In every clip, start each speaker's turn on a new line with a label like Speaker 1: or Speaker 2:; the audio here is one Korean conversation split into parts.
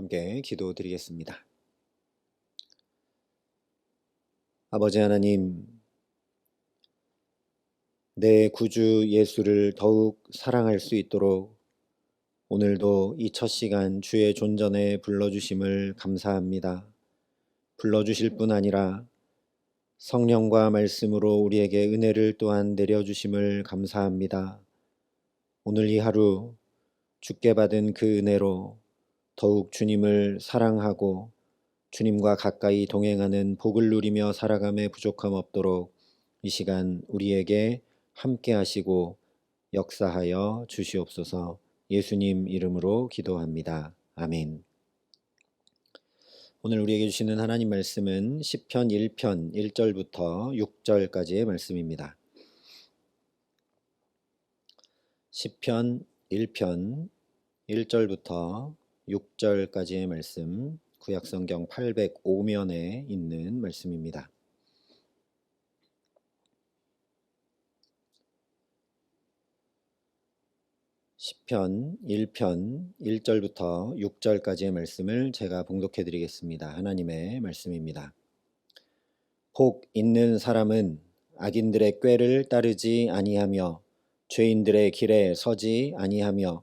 Speaker 1: 함께 기도드리겠습니다. 아버지 하나님, 내 구주 예수를 더욱 사랑할 수 있도록 오늘도 이 첫 시간 주의 존전에 불러주심을 감사합니다. 불러주실 뿐 아니라 성령과 말씀으로 우리에게 은혜를 또한 내려주심을 감사합니다. 오늘 이 하루 주께 받은 그 은혜로 더욱 주님을 사랑하고 주님과 가까이 동행하는 복을 누리며 살아감에 부족함 없도록 이 시간 우리에게 함께 하시고 역사하여 주시옵소서 예수님 이름으로 기도합니다. 아멘. 오늘 우리에게 주시는 하나님 말씀은 시편 1편 1절부터 6절까지의 말씀입니다. 시편 1편 1절부터 6절까지의 말씀 구약성경 805면에 있는 말씀입니다. 시편 1편 1절부터 6절까지의 말씀을 제가 봉독해 드리겠습니다. 하나님의 말씀입니다. 복 있는 사람은 악인들의 꾀를 따르지 아니하며 죄인들의 길에 서지 아니하며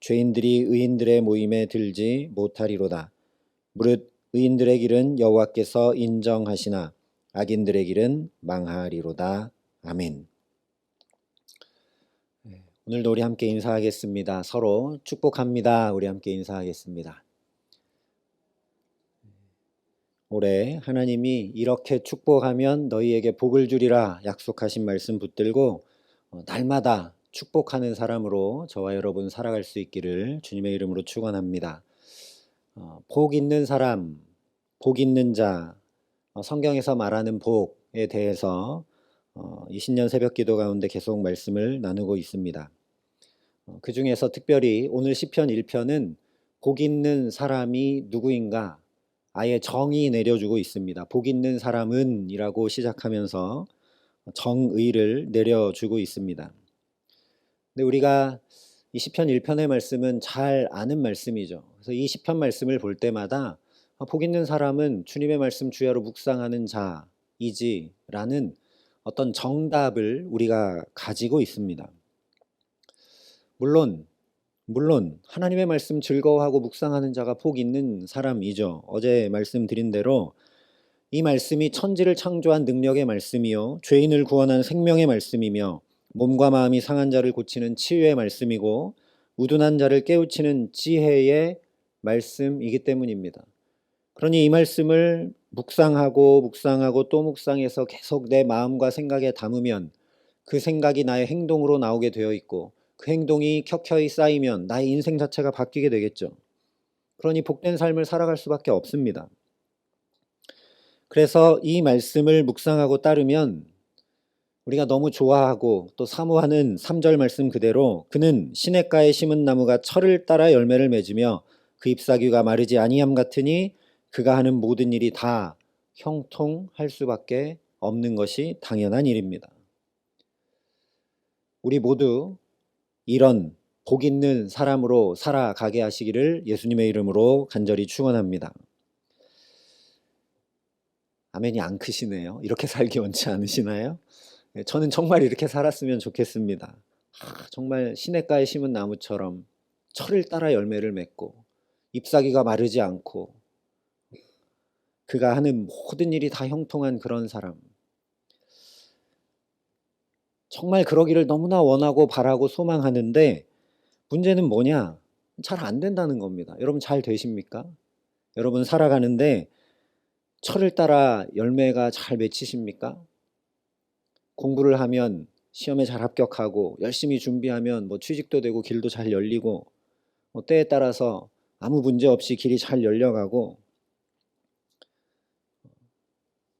Speaker 1: 죄인들이 의인들의 모임에 들지 못하리로다. 무릇 의인들의 길은 여호와께서 인정하시나 악인들의 길은 망하리로다. 아멘. 네, 오늘도 우리 함께 인사하겠습니다. 서로 축복합니다. 우리 함께 인사하겠습니다. 올해 하나님이 이렇게 축복하면 너희에게 복을 주리라 약속하신 말씀 붙들고 어, 날마다 축복하는 사람으로 저와 여러분 살아갈 수 있기를 주님의 이름으로 축원합니다. 어, 복 있는 사람, 복 있는 자, 어, 성경에서 말하는 복에 대해서 어, 이 신년 새벽 기도 가운데 계속 말씀을 나누고 있습니다. 어, 그 중에서 특별히 오늘 시편 1편은 복 있는 사람이 누구인가 아예 정의 내려주고 있습니다. 복 있는 사람은 이라고 시작하면서 정의를 내려주고 있습니다. 근데 우리가 이 시편 1편의 말씀은 잘 아는 말씀이죠. 그래서 이 시편 말씀을 볼 때마다 아, 복 있는 사람은 주님의 말씀 주야로 묵상하는 자이지라는 어떤 정답을 우리가 가지고 있습니다. 물론 물론 하나님의 말씀 즐거워하고 묵상하는 자가 복 있는 사람이죠. 어제 말씀드린 대로 이 말씀이 천지를 창조한 능력의 말씀이요 죄인을 구원한 생명의 말씀이며 몸과 마음이 상한 자를 고치는 치유의 말씀이고 우둔한 자를 깨우치는 지혜의 말씀이기 때문입니다. 그러니 이 말씀을 묵상하고 묵상하고 또 묵상해서 계속 내 마음과 생각에 담으면 그 생각이 나의 행동으로 나오게 되어 있고 그 행동이 켜켜이 쌓이면 나의 인생 자체가 바뀌게 되겠죠. 그러니 복된 삶을 살아갈 수밖에 없습니다. 그래서 이 말씀을 묵상하고 따르면 우리가 너무 좋아하고 또 사모하는 3절 말씀 그대로 그는 시냇가에 심은 나무가 철을 따라 열매를 맺으며 그 잎사귀가 마르지 아니함 같으니 그가 하는 모든 일이 다 형통할 수밖에 없는 것이 당연한 일입니다. 우리 모두 이런 복 있는 사람으로 살아가게 하시기를 예수님의 이름으로 간절히 축원합니다. 아멘이 안 크시네요. 이렇게 살기 원치 않으시나요? 예, 저는 정말 이렇게 살았으면 좋겠습니다. 아, 정말 시냇가에 심은 나무처럼 철을 따라 열매를 맺고 잎사귀가 마르지 않고 그가 하는 모든 일이 다 형통한 그런 사람. 정말 그러기를 너무나 원하고 바라고 소망하는데 문제는 뭐냐? 잘 안 된다는 겁니다. 여러분 잘 되십니까? 여러분 살아가는데 철을 따라 열매가 잘 맺히십니까? 공부를 하면 시험에 잘 합격하고 열심히 준비하면 뭐 취직도 되고 길도 잘 열리고 뭐 때에 따라서 아무 문제 없이 길이 잘 열려가고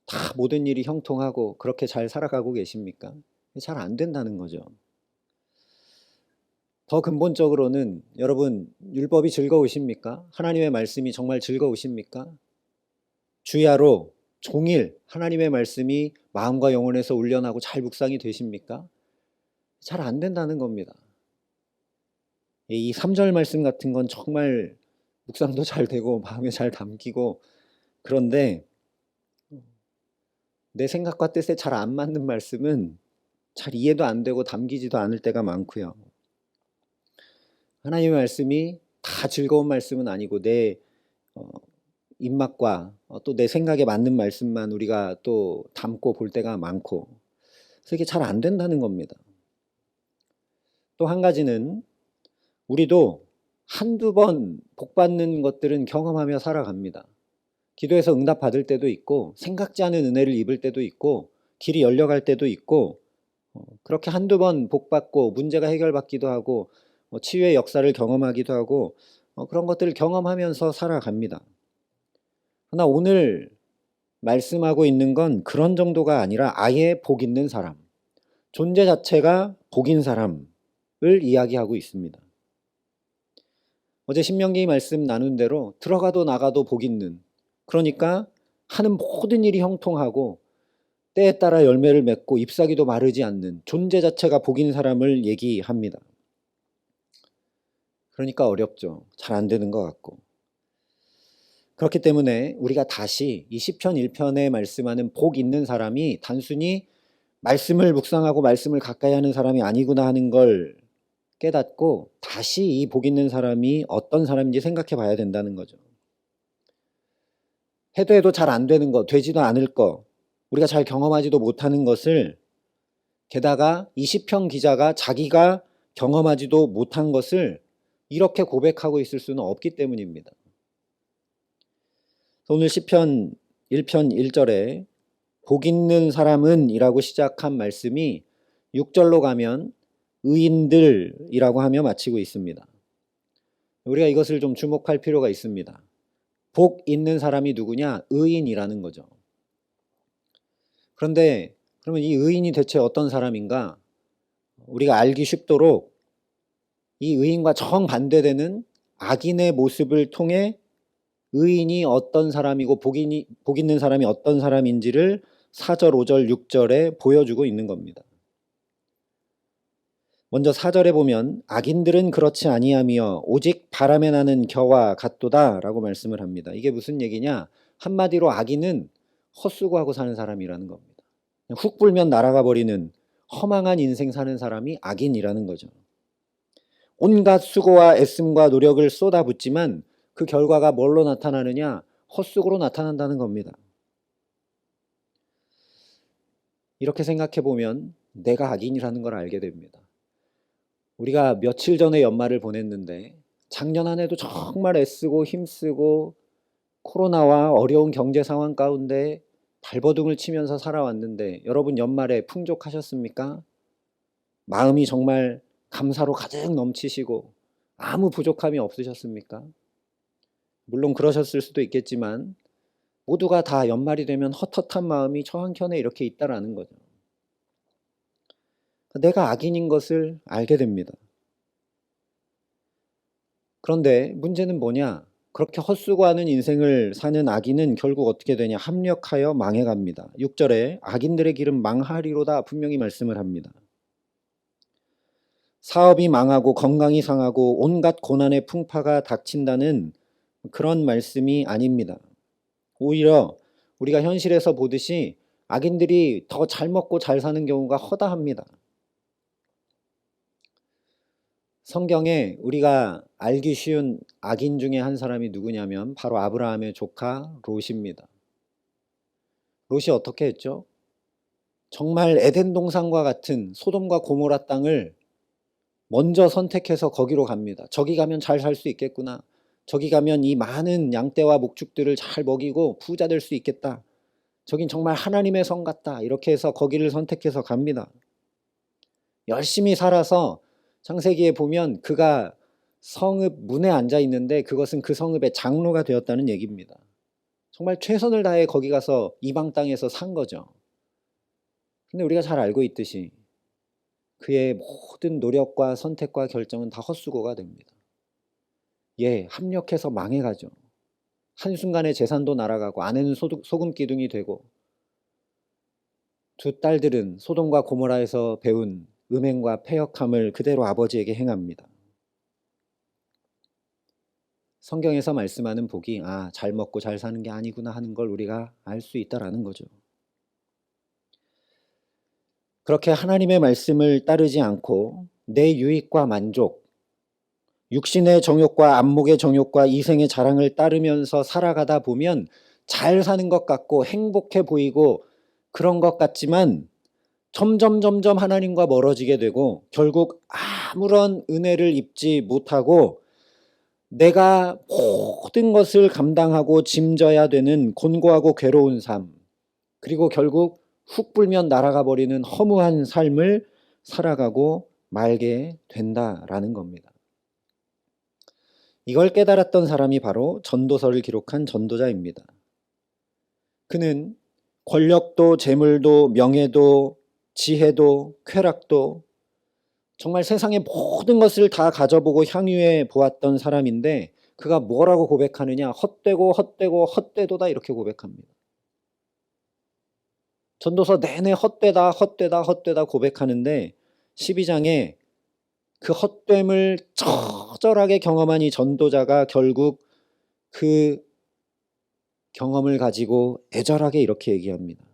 Speaker 1: 다 모든 일이 형통하고 그렇게 잘 살아가고 계십니까? 잘 안 된다는 거죠. 더 근본적으로는 여러분 율법이 즐거우십니까? 하나님의 말씀이 정말 즐거우십니까? 주야로 종일 하나님의 말씀이 마음과 영혼에서 울려나고 잘 묵상이 되십니까? 잘 안 된다는 겁니다. 이 3절 말씀 같은 건 정말 묵상도 잘 되고 마음에 잘 담기고 그런데 내 생각과 뜻에 잘 안 맞는 말씀은 잘 이해도 안 되고 담기지도 않을 때가 많고요. 하나님의 말씀이 다 즐거운 말씀은 아니고 내 어, 입맛과 어, 또내 생각에 맞는 말씀만 우리가 또 담고 볼 때가 많고 그래서 이게 잘 안 된다는 겁니다. 또 한 가지는 우리도 한두 번 복받는 것들은 경험하며 살아갑니다. 기도에서 응답 받을 때도 있고 생각지 않은 은혜를 입을 때도 있고 길이 열려갈 때도 있고 어, 그렇게 한두 번 복받고 문제가 해결받기도 하고 어, 치유의 역사를 경험하기도 하고 어, 그런 것들을 경험하면서 살아갑니다. 그러나 오늘 말씀하고 있는 건 그런 정도가 아니라 아예 복 있는 사람, 존재 자체가 복인 사람을 이야기하고 있습니다. 어제 신명기 말씀 나눈 대로 들어가도 나가도 복 있는 그러니까 하는 모든 일이 형통하고 때에 따라 열매를 맺고 잎사귀도 마르지 않는 존재 자체가 복인 사람을 얘기합니다. 그러니까 어렵죠. 잘 안 되는 것 같고. 그렇기 때문에 우리가 다시 이 시편 1편에 말씀하는 복 있는 사람이 단순히 말씀을 묵상하고 말씀을 가까이 하는 사람이 아니구나 하는 걸 깨닫고 다시 이 복 있는 사람이 어떤 사람인지 생각해 봐야 된다는 거죠. 해도 해도 잘 안 되는 거, 되지도 않을 거, 우리가 잘 경험하지도 못하는 것을 게다가 이 시편 기자가 자기가 경험하지도 못한 것을 이렇게 고백하고 있을 수는 없기 때문입니다. 오늘 시편 1편 1절에 복 있는 사람은 이라고 시작한 말씀이 6절로 가면 의인들이라고 하며 마치고 있습니다. 우리가 이것을 좀 주목할 필요가 있습니다. 복 있는 사람이 누구냐? 의인이라는 거죠. 그런데 그러면 이 의인이 대체 어떤 사람인가? 우리가 알기 쉽도록 이 의인과 정반대되는 악인의 모습을 통해 의인이 어떤 사람이고 복인이, 복 있는 사람이 어떤 사람인지를 4절, 5절, 6절에 보여주고 있는 겁니다. 먼저 4절에 보면 악인들은 그렇지 아니하며 오직 바람에 나는 겨와 같도다라고 말씀을 합니다. 이게 무슨 얘기냐? 한마디로 악인은 헛수고하고 사는 사람이라는 겁니다. 훅 불면 날아가 버리는 허망한 인생 사는 사람이 악인이라는 거죠. 온갖 수고와 애씀과 노력을 쏟아붓지만 그 결과가 뭘로 나타나느냐? 헛수고로 나타난다는 겁니다. 이렇게 생각해 보면 내가 악인이라는 걸 알게 됩니다. 우리가 며칠 전에 연말을 보냈는데 작년 한 해도 정말 애쓰고 힘쓰고 코로나와 어려운 경제 상황 가운데 발버둥을 치면서 살아왔는데 여러분 연말에 풍족하셨습니까? 마음이 정말 감사로 가득 넘치시고 아무 부족함이 없으셨습니까? 물론 그러셨을 수도 있겠지만 모두가 다 연말이 되면 헛헛한 마음이 저 한켠에 이렇게 있다라는 거죠. 내가 악인인 것을 알게 됩니다. 그런데 문제는 뭐냐? 그렇게 헛수고하는 인생을 사는 악인은 결국 어떻게 되냐? 합력하여 망해갑니다. 6절에 악인들의 길은 망하리로다 분명히 말씀을 합니다. 사업이 망하고 건강이 상하고 온갖 고난의 풍파가 닥친다는 그런 말씀이 아닙니다. 오히려 우리가 현실에서 보듯이 악인들이 더 잘 먹고 잘 사는 경우가 허다합니다. 성경에 우리가 알기 쉬운 악인 중에 한 사람이 누구냐면 바로 아브라함의 조카 롯입니다. 롯이 어떻게 했죠? 정말 에덴 동산과 같은 소돔과 고모라 땅을 먼저 선택해서 거기로 갑니다. 저기 가면 잘 살 수 있겠구나. 저기 가면 이 많은 양떼와 목축들을 잘 먹이고 부자 될 수 있겠다. 저긴 정말 하나님의 성 같다. 이렇게 해서 거기를 선택해서 갑니다. 열심히 살아서 창세기에 보면 그가 성읍 문에 앉아 있는데 그것은 그 성읍의 장로가 되었다는 얘기입니다. 정말 최선을 다해 거기 가서 이방 땅에서 산 거죠. 근데 우리가 잘 알고 있듯이 그의 모든 노력과 선택과 결정은 다 헛수고가 됩니다. 예, 합력해서 망해가죠. 한순간에 재산도 날아가고 아내는 소금 기둥이 되고 두 딸들은 소돔과 고모라에서 배운 음행과 패역함을 그대로 아버지에게 행합니다. 성경에서 말씀하는 복이 아, 잘 먹고 잘 사는 게 아니구나 하는 걸 우리가 알 수 있다라는 거죠. 그렇게 하나님의 말씀을 따르지 않고 내 유익과 만족, 육신의 정욕과 안목의 정욕과 이생의 자랑을 따르면서 살아가다 보면 잘 사는 것 같고 행복해 보이고 그런 것 같지만 점점 점점 하나님과 멀어지게 되고 결국 아무런 은혜를 입지 못하고 내가 모든 것을 감당하고 짐져야 되는 곤고하고 괴로운 삶 그리고 결국 훅 불면 날아가 버리는 허무한 삶을 살아가고 말게 된다라는 겁니다. 이걸 깨달았던 사람이 바로 전도서를 기록한 전도자입니다. 그는 권력도 재물도 명예도 지혜도 쾌락도 정말 세상의 모든 것을 다 가져보고 향유해 보았던 사람인데 그가 뭐라고 고백하느냐 헛되고 헛되고 헛되도다 이렇게 고백합니다. 전도서 내내 헛되다 헛되다 헛되다 고백하는데 12장에 그 헛됨을 처절하게 경험한 이 전도자가 결국 그 경험을 가지고 애절하게 이렇게 얘기합니다.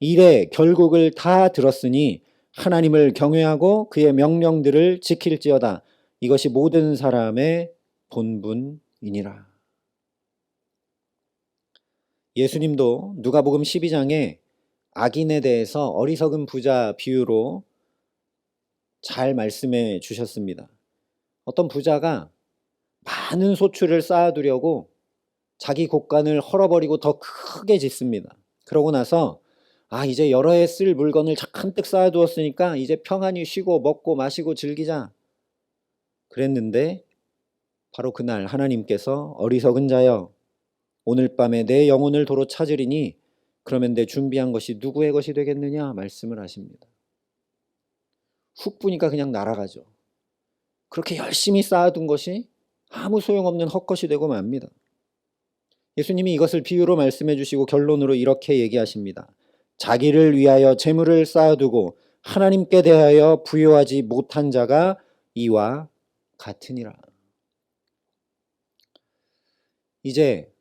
Speaker 1: 일의 결국을 다 들었으니 하나님을 경외하고 그의 명령들을 지킬지어다. 이것이 모든 사람의 본분이니라. 예수님도 누가복음 12장에 악인에 대해서 어리석은 부자 비유로 잘 말씀해 주셨습니다. 어떤 부자가 많은 소출을 쌓아두려고 자기 곳간을 헐어버리고 더 크게 짓습니다. 그러고 나서 아 이제 여러 해 쓸 물건을 잔뜩 쌓아두었으니까 이제 평안히 쉬고 먹고 마시고 즐기자. 그랬는데 바로 그날 하나님께서 어리석은 자여 오늘 밤에 내 영혼을 도로 찾으리니 그러면 내 준비한 것이 누구의 것이 되겠느냐 말씀을 하십니다. 훅 부니까 그냥 날아가죠. 그렇게 열심히 쌓아둔 것이 아무 소용없는 헛것이 되고 맙니다. 예수님이 이것을 비유로 말씀해 주시고 결론으로 이렇게 얘기하십니다. 자기를 위하여 재물을 쌓아두고 하나님께 대하여 부여하지 못한 자가 이와 같으니라. 이제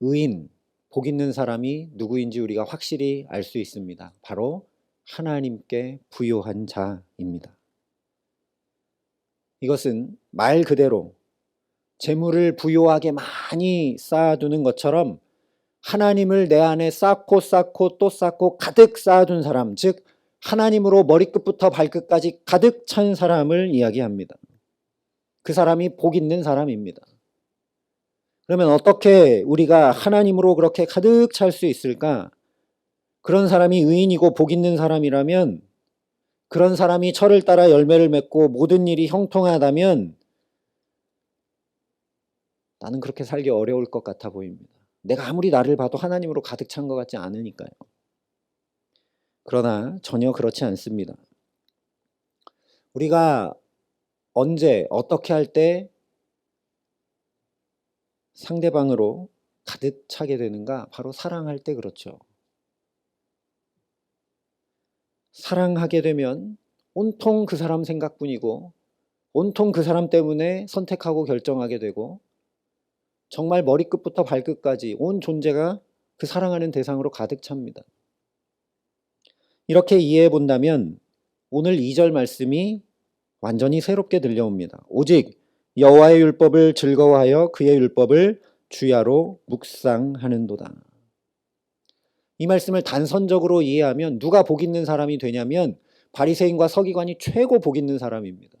Speaker 1: 의인, 복 있는 사람이 누구인지 우리가 확실히 알 수 있습니다. 바로 하나님께 부요한 자입니다. 이것은 말 그대로 재물을 부요하게 많이 쌓아두는 것처럼 하나님을 내 안에 쌓고 쌓고 또 쌓고 가득 쌓아둔 사람, 즉 하나님으로 머리끝부터 발끝까지 가득 찬 사람을 이야기합니다. 그 사람이 복 있는 사람입니다. 그러면 어떻게 우리가 하나님으로 그렇게 가득 찰 수 있을까? 그런 사람이 의인이고 복 있는 사람이라면 그런 사람이 철을 따라 열매를 맺고 모든 일이 형통하다면 나는 그렇게 살기 어려울 것 같아 보입니다. 내가 아무리 나를 봐도 하나님으로 가득 찬 것 같지 않으니까요. 그러나 전혀 그렇지 않습니다. 우리가 언제 어떻게 할 때 상대방으로 가득 차게 되는가? 바로 사랑할 때 그렇죠. 사랑하게 되면 온통 그 사람 생각뿐이고 온통 그 사람 때문에 선택하고 결정하게 되고 정말 머리끝부터 발끝까지 온 존재가 그 사랑하는 대상으로 가득 찹니다. 이렇게 이해해 본다면 오늘 2절 말씀이 완전히 새롭게 들려옵니다. 오직 여호와의 율법을 즐거워하여 그의 율법을 주야로 묵상하는도다. 이 말씀을 단선적으로 이해하면 누가 복 있는 사람이 되냐면 바리새인과 서기관이 최고 복 있는 사람입니다.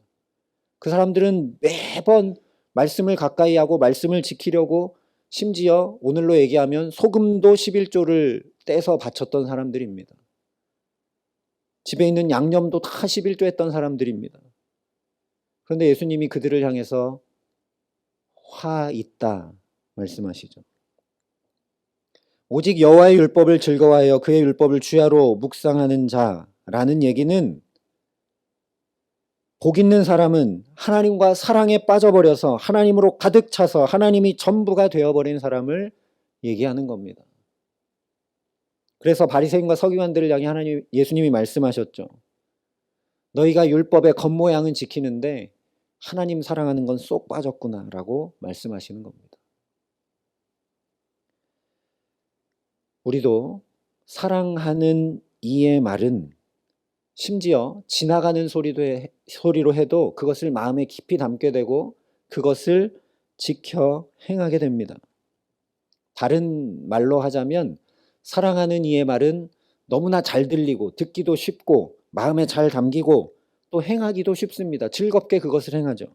Speaker 1: 그 사람들은 매번 말씀을 가까이 하고 말씀을 지키려고 심지어 오늘로 얘기하면 소금도 11조를 떼서 바쳤던 사람들입니다. 집에 있는 양념도 다 11조 했던 사람들입니다. 그런데 예수님이 그들을 향해서 화 있다 말씀하시죠. 오직 여호와의 율법을 즐거워하여 그의 율법을 주야로 묵상하는 자라는 얘기는 복 있는 사람은 하나님과 사랑에 빠져버려서 하나님으로 가득 차서 하나님이 전부가 되어버린 사람을 얘기하는 겁니다. 그래서 바리새인과 서기관들을 향해 하나님 예수님이 말씀하셨죠. 너희가 율법의 겉모양은 지키는데 하나님 사랑하는 건 쏙 빠졌구나라고 말씀하시는 겁니다. 우리도 사랑하는 이의 말은 심지어 지나가는 소리도 해, 소리로 해도 그것을 마음에 깊이 담게 되고 그것을 지켜 행하게 됩니다. 다른 말로 하자면 사랑하는 이의 말은 너무나 잘 들리고 듣기도 쉽고 마음에 잘 담기고 또 행하기도 쉽습니다. 즐겁게 그것을 행하죠.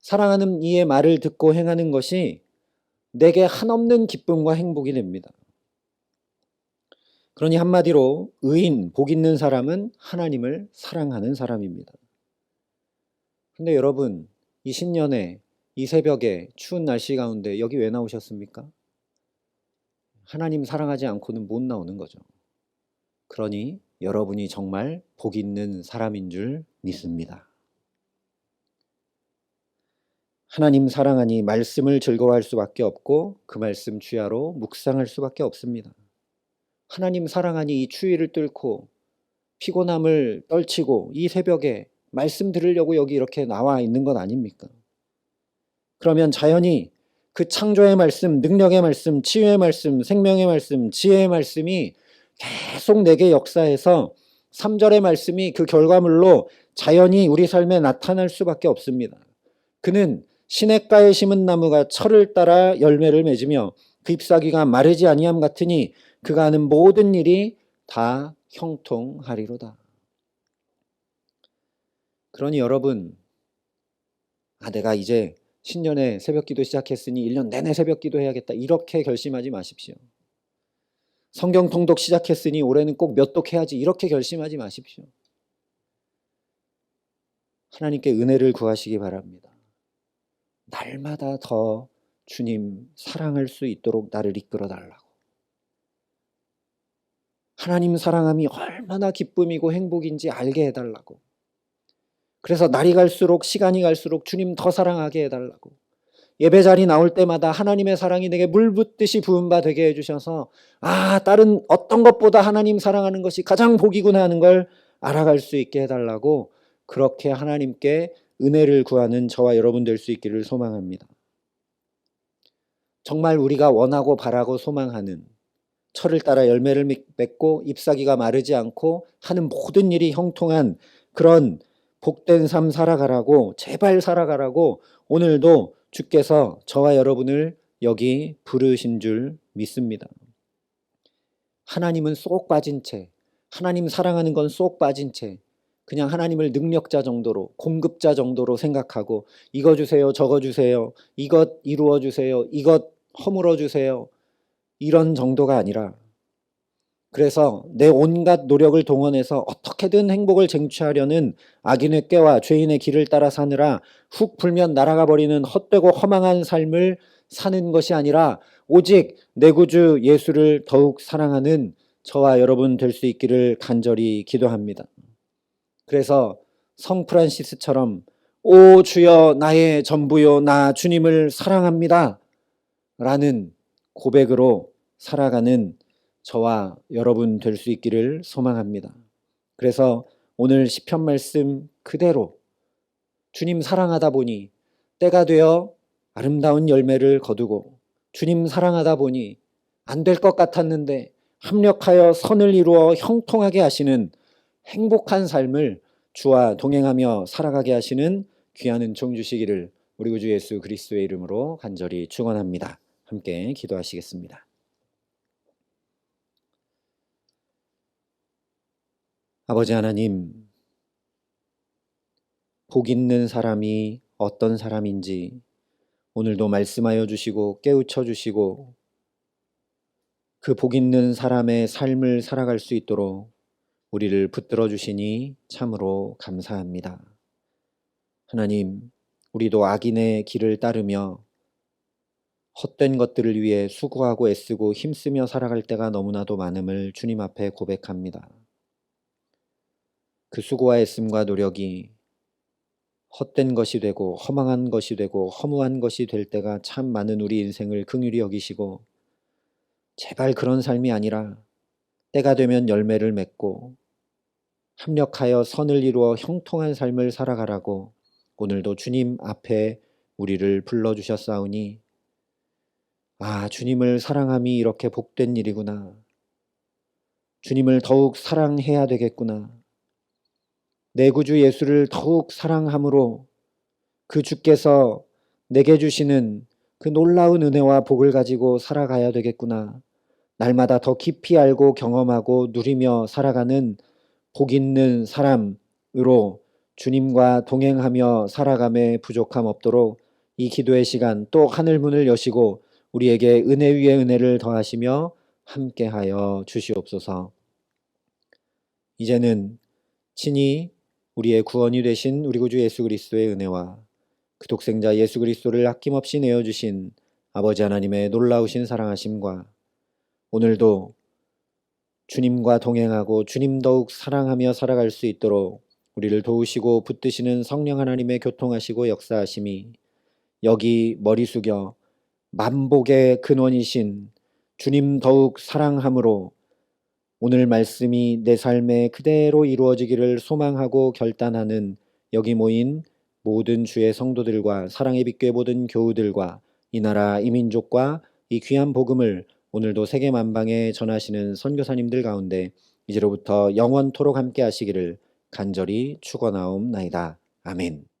Speaker 1: 사랑하는 이의 말을 듣고 행하는 것이 내게 한없는 기쁨과 행복이 됩니다. 그러니 한마디로 의인, 복 있는 사람은 하나님을 사랑하는 사람입니다. 근데 여러분, 이 신년에 이 새벽에 추운 날씨 가운데 여기 왜 나오셨습니까? 하나님 사랑하지 않고는 못 나오는 거죠. 그러니 여러분이 정말 복 있는 사람인 줄 믿습니다. 하나님 사랑하니 말씀을 즐거워할 수밖에 없고 그 말씀 주야로 묵상할 수밖에 없습니다. 하나님 사랑하니 이 추위를 뚫고 피곤함을 떨치고 이 새벽에 말씀 들으려고 여기 이렇게 나와 있는 것 아닙니까? 그러면 자연히 그 창조의 말씀, 능력의 말씀, 치유의 말씀, 생명의 말씀, 지혜의 말씀이 계속 내게 역사해서 3절의 말씀이 그 결과물로 자연히 우리 삶에 나타날 수밖에 없습니다. 그는 시냇가에 심은 나무가 철을 따라 열매를 맺으며 그 잎사귀가 마르지 아니함 같으니 그가 하는 모든 일이 다 형통하리로다. 그러니 여러분, 아, 내가 이제 신년에 새벽 기도 시작했으니 1년 내내 새벽 기도 해야겠다. 이렇게 결심하지 마십시오. 성경 통독 시작했으니 올해는 꼭 몇 독 해야지. 이렇게 결심하지 마십시오. 하나님께 은혜를 구하시기 바랍니다. 날마다 더 주님 사랑할 수 있도록 나를 이끌어 달라고. 하나님 사랑함이 얼마나 기쁨이고 행복인지 알게 해달라고. 그래서 날이 갈수록 시간이 갈수록 주님 더 사랑하게 해달라고. 예배 자리 나올 때마다 하나님의 사랑이 내게 물 붓듯이 부은 바 되게 해주셔서 아 다른 어떤 것보다 하나님 사랑하는 것이 가장 복이구나 하는 걸 알아갈 수 있게 해달라고 그렇게 하나님께 은혜를 구하는 저와 여러분 될 수 있기를 소망합니다. 정말 우리가 원하고 바라고 소망하는 철을 따라 열매를 맺고 잎사귀가 마르지 않고 하는 모든 일이 형통한 그런 복된 삶 살아가라고 제발 살아가라고 오늘도 주께서 저와 여러분을 여기 부르신 줄 믿습니다. 하나님은 쏙 빠진 채, 하나님 사랑하는 건 쏙 빠진 채, 그냥 하나님을 능력자 정도로, 공급자 정도로 생각하고, 이거 주세요, 저거 주세요, 이것 이루어 주세요, 이것 허물어 주세요, 이런 정도가 아니라, 그래서 내 온갖 노력을 동원해서 어떻게든 행복을 쟁취하려는 악인의 꾀와 죄인의 길을 따라 사느라 훅 불면 날아가 버리는 헛되고 허망한 삶을 사는 것이 아니라 오직 내 구주 예수를 더욱 사랑하는 저와 여러분 될 수 있기를 간절히 기도합니다. 그래서 성 프란시스처럼 오 주여 나의 전부요 나 주님을 사랑합니다. 라는 고백으로 살아가는 저와 여러분 될 수 있기를 소망합니다. 그래서 오늘 시편 말씀 그대로 주님 사랑하다 보니 때가 되어 아름다운 열매를 거두고 주님 사랑하다 보니 안 될 것 같았는데 합력하여 선을 이루어 형통하게 하시는 행복한 삶을 주와 동행하며 살아가게 하시는 귀한 은총 주시기를 우리 구주 예수 그리스도의 이름으로 간절히 축원합니다. 함께 기도하시겠습니다. 아버지 하나님, 복 있는 사람이 어떤 사람인지 오늘도 말씀하여 주시고 깨우쳐 주시고 그 복 있는 사람의 삶을 살아갈 수 있도록 우리를 붙들어 주시니 참으로 감사합니다. 하나님, 우리도 악인의 길을 따르며 헛된 것들을 위해 수고하고 애쓰고 힘쓰며 살아갈 때가 너무나도 많음을 주님 앞에 고백합니다. 그 수고와 애씀과 노력이 헛된 것이 되고 허망한 것이 되고 허무한 것이 될 때가 참 많은 우리 인생을 긍휼히 여기시고 제발 그런 삶이 아니라 때가 되면 열매를 맺고 합력하여 선을 이루어 형통한 삶을 살아가라고 오늘도 주님 앞에 우리를 불러주셨사오니 아 주님을 사랑함이 이렇게 복된 일이구나. 주님을 더욱 사랑해야 되겠구나. 내 구주 예수를 더욱 사랑함으로 그 주께서 내게 주시는 그 놀라운 은혜와 복을 가지고 살아가야 되겠구나. 날마다 더 깊이 알고 경험하고 누리며 살아가는 복 있는 사람으로 주님과 동행하며 살아감에 부족함 없도록 이 기도의 시간 또 하늘 문을 여시고 우리에게 은혜 위에 은혜를 더하시며 함께하여 주시옵소서. 이제는 친히 우리의 구원이 되신 우리 구주 예수 그리스도의 은혜와 그 독생자 예수 그리스도를 아낌없이 내어 주신 아버지 하나님의 놀라우신 사랑하심과 오늘도 주님과 동행하고 주님 더욱 사랑하며 살아갈 수 있도록 우리를 도우시고 붙드시는 성령 하나님의 교통하시고 역사하심이 여기 머리 숙여 만복의 근원이신 주님 더욱 사랑함으로 오늘 말씀이 내 삶에 그대로 이루어지기를 소망하고 결단하는 여기 모인 모든 주의 성도들과 사랑의 빛교회 모든 교우들과 이 나라 이 민족과 이 귀한 복음을 오늘도 세계 만방에 전하시는 선교사님들 가운데 이제로부터 영원토록 함께 하시기를 간절히 축원하옵나이다. 아멘.